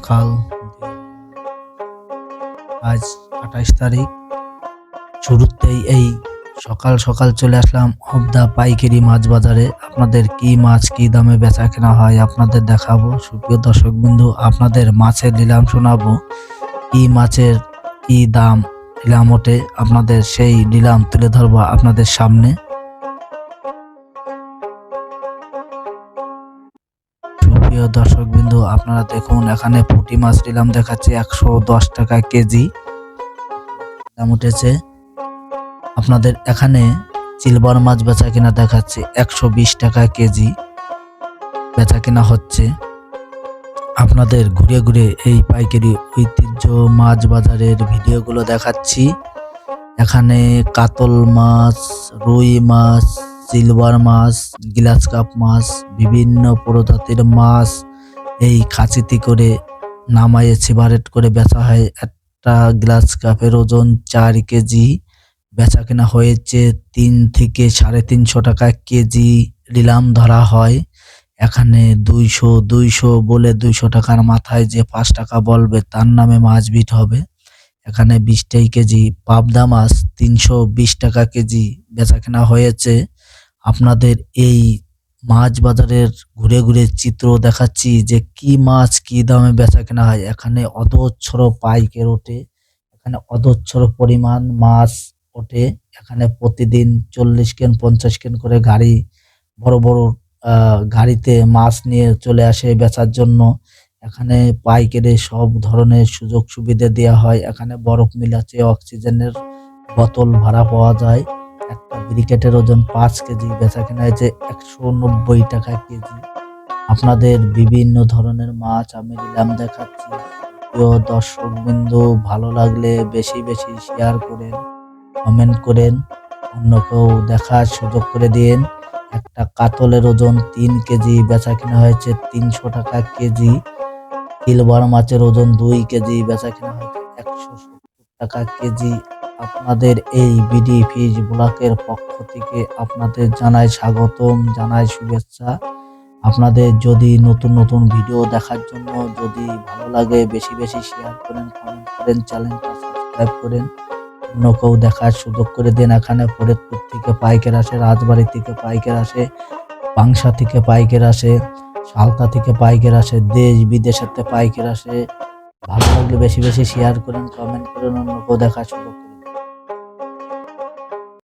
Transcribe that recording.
সকাল। আজ আঠাইশ তারিখ। শুরুতেই এই সকাল সকাল চলে আসলাম হবদা পাইকারি মাছ বাজারে। আপনাদের কি মাছ কি দামে বেচা কেনা হয় আপনাদের দেখাবো। সুপ্রিয় দর্শক বিন্দু আপনাদের মাছের নিলাম শোনাবো। কি মাছের কি দাম নিলাম ওঠে, আপনাদের সেই নিলাম তুলে ধরবো আপনাদের সামনে। সুপ্রিয় দর্শক বিন্দু আপনারা দেখুন, এখানে পুঁটি মাছ নিলাম দেখাচ্ছে একশো দশ টাকা কেজি। দাম উঠেছে আপনাদের এখানে সিলভার মাছ বেচা কিনা দেখাচ্ছে একশো বিশ টাকা কেজি। বেচা কিনা হচ্ছে। আপনাদের ঘুরে ঘুরে এই পাইকারি ঐতিহ্য মাছ বাজারের ভিডিওগুলো দেখাচ্ছি। এখানে কাতল মাছ, রুই মাছ সিলভার মাছ গ্লাস কাপ মাছ, বিভিন্ন প্রজাতির মাছ এই খাঁচিতে করে নামায়ে সেপারেট করে বেচা হয়। একটা গ্লাস কাপের ওজন চার কেজি, বেচা কেনা হয়েছে তিন থেকে সাড়ে তিনশো টাকা কেজি নিলাম ধরা হয়। এখানে দুইশো দুইশো বলে দুইশো টাকার মাথায় যে পাঁচ টাকা বলবে তার নামে মাছ বিট হবে। এখানে বিশটাই কেজি পাবদা মাছ, তিনশো বিশ টাকা কেজি বেচা কেনা হয়েছে। আপনাদের এই মাছ বাজারের ঘুরে ঘুরে চিত্র দেখাচ্ছি যে কি মাছ কি দামে বেচা কেনা হয়। এখানে অদচ্ছর পাইকের ওঠে, এখানে অদচ্ছর পরিমাণ মাছ ওঠে, এখানে প্রতিদিন চল্লিশ কেন, পঞ্চাশ কেন করে গাড়ি, বড় বড় গাড়িতে মাছ নিয়ে চলে আসে বেচার জন্য। এখানে পাইকারি সব ধরনের সুযোগ সুবিধা দেওয়া হয়। এখানে বরফ মিল আছে, অক্সিজেনের বোতল ভাড়া পাওয়া যায়। একটা ব্রিকেটের ওজন পাঁচ কেজি বেচা কেনা হয়েছে একশো নব্বই টাকা কেজি। আপনাদের বিভিন্ন ধরনের মাছ আমি নিলাম দেখাচ্ছি। প্রিয় দর্শক বিন্দু, ভালো লাগলে বেশি বেশি শেয়ার করেন কমেন্ট করেন অন্যকেও দেখার সুযোগ করে দিন। একটা কাতলের ওজন তিন কেজি বেচা কেনা হয়েছে তিনশো টাকা কেজি। সিলভার মাছের ওজন দুই কেজি বেচা কেনা হয়েছে একশো সত্তর টাকা কেজি। আপনাদের এই বিডি ফিজ ব্লকের পক্ষ থেকে আপনাদের জানাই স্বাগতম, জানাই শুভেচ্ছা। আপনাদের যদি নতুন নতুন ভিডিও দেখার জন্য যদি ভালো লাগে, বেশি বেশি শেয়ার করেন কমেন্ট করেন, চ্যানেলটা সাবস্ক্রাইব করেন। অন্য কেউ দেখার সুযোগ করে দেন এখানে ফরিদপুর থেকে পাইকার আসে, রাজবাড়ি থেকে পাইকার আসে পাংশা থেকে পাইকার আসে, সালতা থেকে পাইকার আসে, দেশ বিদেশের পাইকার আসে। ভালো লাগলে বেশি বেশি শেয়ার করেন কমেন্ট করেন অন্যকেও দেখার সুযোগ